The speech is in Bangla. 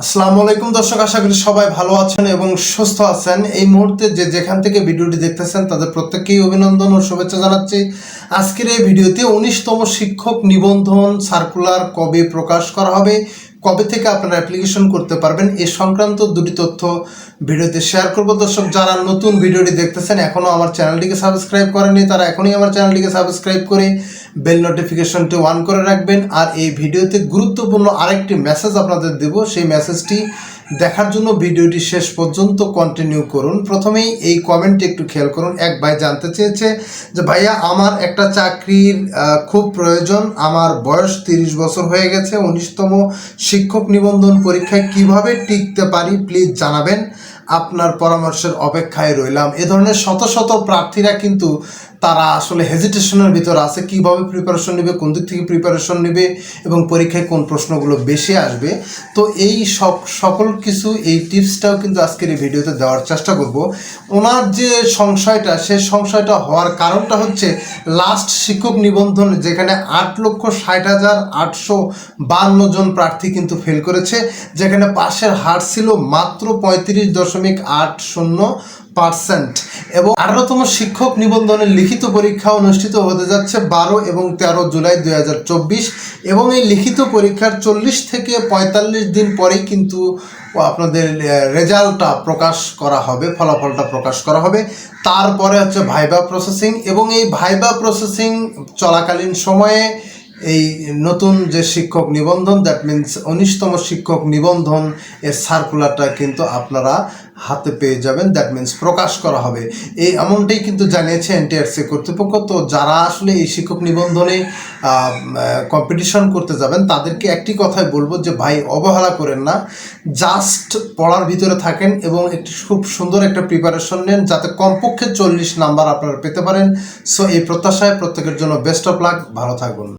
আসসালামু আলাইকুম দর্শক, আশা করি সবাই ভালো আছেন এবং সুস্থ আছেন। এই মুহূর্তে যে যেখান থেকে ভিডিওটি দেখতেছেন, তাদের প্রত্যেককেই অভিনন্দন ও শুভেচ্ছা জানাচ্ছি। আজকের এই ভিডিওতে উনিশতম শিক্ষক নিবন্ধন সার্কুলার কবে প্রকাশ করা হবে কবে থেকে আপনারা অ্যাপ্লিকেশন করতে পারবেন এ সংক্রান্ত দুটি তথ্য ভিডিওতে শেয়ার করব। দর্শক, যারা নতুন ভিডিওটি দেখতেছেন এখনও আমার চ্যানেলটিকে সাবস্ক্রাইব করেনি তারা এখনই আমার চ্যানেলটিকে সাবস্ক্রাইব করে বেল নোটিফিকেশনটি অন করে রাখবেন। আর এই ভিডিওতে গুরুত্বপূর্ণ আরেকটি মেসেজ আপনাদের দেব, সেই মেসেজটি দেখার জন্য ভিডিওটি শেষ পর্যন্ত কন্টিনিউ করুন। প্রথমেই এই কমেন্টটি একটু খেয়াল করুন। এক ভাই জানতে চেয়েছে যে, ভাইয়া, আমার একটা চাকরির খুব প্রয়োজন। আমার বয়স তিরিশ বছর হয়ে গেছে। উনিশতম শিক্ষক নিবন্ধন পরীক্ষায় কীভাবে টিকতে পারি? প্লিজ জানাবেন। আপনার পরামর্শের অপেক্ষায় রইলাম। এ ধরনের শত শত প্রার্থীরা কিন্তু তারা আসলে হেজিটেশনের ভিতর আছে, কীভাবে প্রিপারেশন নেবে, কোন দিক থেকে প্রিপারেশন নেবে এবং পরীক্ষায় কোন প্রশ্নগুলো বেশি আসবে। তো এই সব, সকল কিছু, এই টিপসটাও কিন্তু আজকের এই ভিডিওতে দেওয়ার চেষ্টা করব। ওনার যে সংশয়টা, সেই সংশয়টা হওয়ার কারণটা হচ্ছে লাস্ট শিক্ষক নিবন্ধন যেখানে আট লক্ষ ষাট হাজার আটশো বান্ন জন প্রার্থী কিন্তু ফেল করেছে, যেখানে পাশের হার ছিল মাত্র পঁয়ত্রিশ দশমিক আট শূন্য পার্সেন্ট এবং আঠারোতম শিক্ষক নিবন্ধনের লিখিত পরীক্ষা অনুষ্ঠিত হতে যাচ্ছে বারো এবং তেরো জুলাই দুই হাজার চব্বিশ এবং এই লিখিত পরীক্ষার চল্লিশ থেকে পঁয়তাল্লিশ দিন পরেই কিন্তু আপনাদের রেজাল্টটা প্রকাশ করা হবে, ফলাফলটা প্রকাশ করা হবে। তারপরে হচ্ছে ভাইবা প্রসেসিং এবং এই ভাইবা প্রসেসিং চলাকালীন সময়ে এই নতুন যে শিক্ষক নিবন্ধন দ্যাট মিন্স উনিশতম শিক্ষক নিবন্ধন এর সার্কুলারটা কিন্তু আপনারা হাতে পেয়ে যাবেন দ্যাট মিন্স প্রকাশ করা হবে। এই এমনটাই কিন্তু জানিয়েছে এনটিআরসি কর্তৃপক্ষ। তো যারা আসলে এই শিক্ষক নিবন্ধনে কম্পিটিশন করতে যাবেন, তাদেরকে একটি কথাই বলব যে, ভাই, অবহেলা করেন না। জাস্ট পড়ার ভিতরে থাকেন এবং একটি খুব সুন্দর একটা প্রিপারেশন নেন, যাতে কমপক্ষে চল্লিশ নাম্বার আপনারা পেতে পারেন। সো এই প্রত্যাশায় প্রত্যেকের জন্য বেস্ট অফ লাক ভালো থাকবেন